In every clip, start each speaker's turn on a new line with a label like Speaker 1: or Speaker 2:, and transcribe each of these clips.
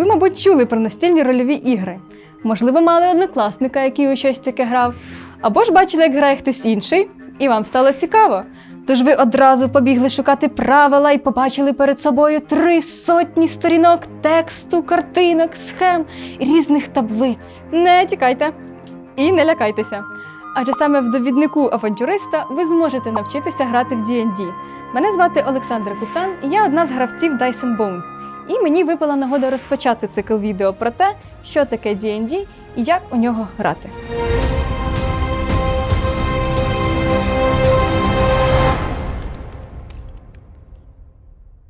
Speaker 1: Ви, мабуть, чули про настільні рольові ігри. Можливо, мали однокласника, який у щось таке грав, або ж бачили, як грає хтось інший, і вам стало цікаво. Тож ви одразу побігли шукати правила і побачили перед собою три сотні сторінок тексту, картинок, схем і різних таблиць. Не тікайте і не лякайтеся. Адже саме в довіднику авантюриста ви зможете навчитися грати в D&D. Мене звати Олександр Куцан, і я одна з гравців Dyson Bones. І мені випала нагода розпочати цикл відео про те, що таке D&D і як у нього грати.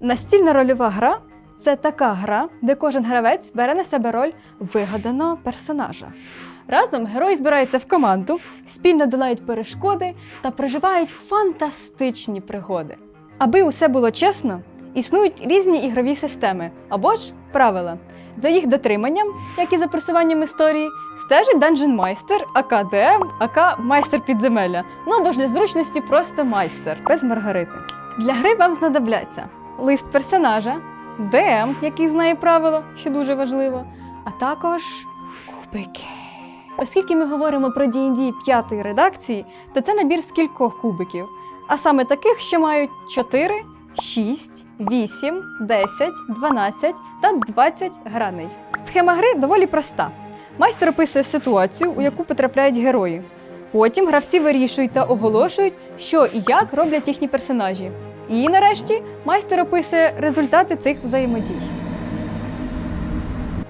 Speaker 1: Настільна рольова гра це така гра, де кожен гравець бере на себе роль вигаданого персонажа. Разом герої збираються в команду, спільно долають перешкоди та проживають фантастичні пригоди. Аби усе було чесно, існують різні ігрові системи або ж правила. За їх дотриманням, як і за просуванням історії, стежить Dungeon Майстер, АК ДМ, АК майстер підземелля. Ну або ж для зручності просто майстер без маргарити. Для гри вам знадобляться лист персонажа, ДМ, який знає правило, що дуже важливо, а також кубики. Оскільки ми говоримо про D&D п'ятої редакції, то це набір з кількох кубиків, а саме таких, що мають 4, 6, 8, 10, 12 та 20 граней. Схема гри доволі проста. Майстер описує ситуацію, у яку потрапляють герої. Потім гравці вирішують та оголошують, що і як роблять їхні персонажі. І нарешті майстер описує результати цих взаємодій.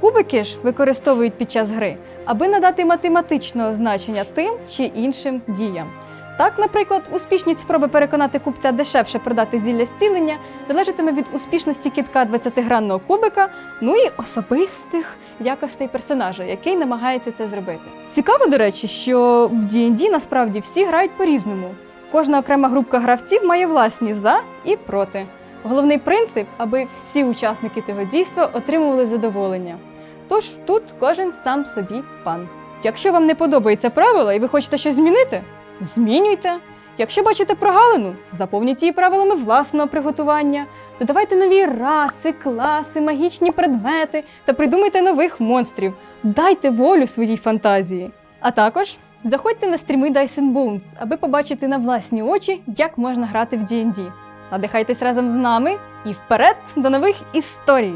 Speaker 1: Кубики ж використовують під час гри, аби надати математичного значення тим чи іншим діям. Так, наприклад, успішність спроби переконати купця дешевше продати зілля зцілення залежатиме від успішності кітка 20-гранного кубика, ну і особистих якостей персонажа, який намагається це зробити. Цікаво, до речі, що в D&D насправді всі грають по-різному. Кожна окрема групка гравців має власні за і проти. Головний принцип, аби всі учасники того дійства отримували задоволення. Тож тут кожен сам собі пан. Якщо вам не подобається правила і ви хочете щось змінити, змінюйте. Якщо бачите прогалину, заповніть її правилами власного приготування, додавайте нові раси, класи, магічні предмети та придумайте нових монстрів. Дайте волю своїй фантазії. А також заходьте на стріми Dyson Bones, аби побачити на власні очі, як можна грати в D&D. Надихайтесь разом з нами і вперед до нових історій!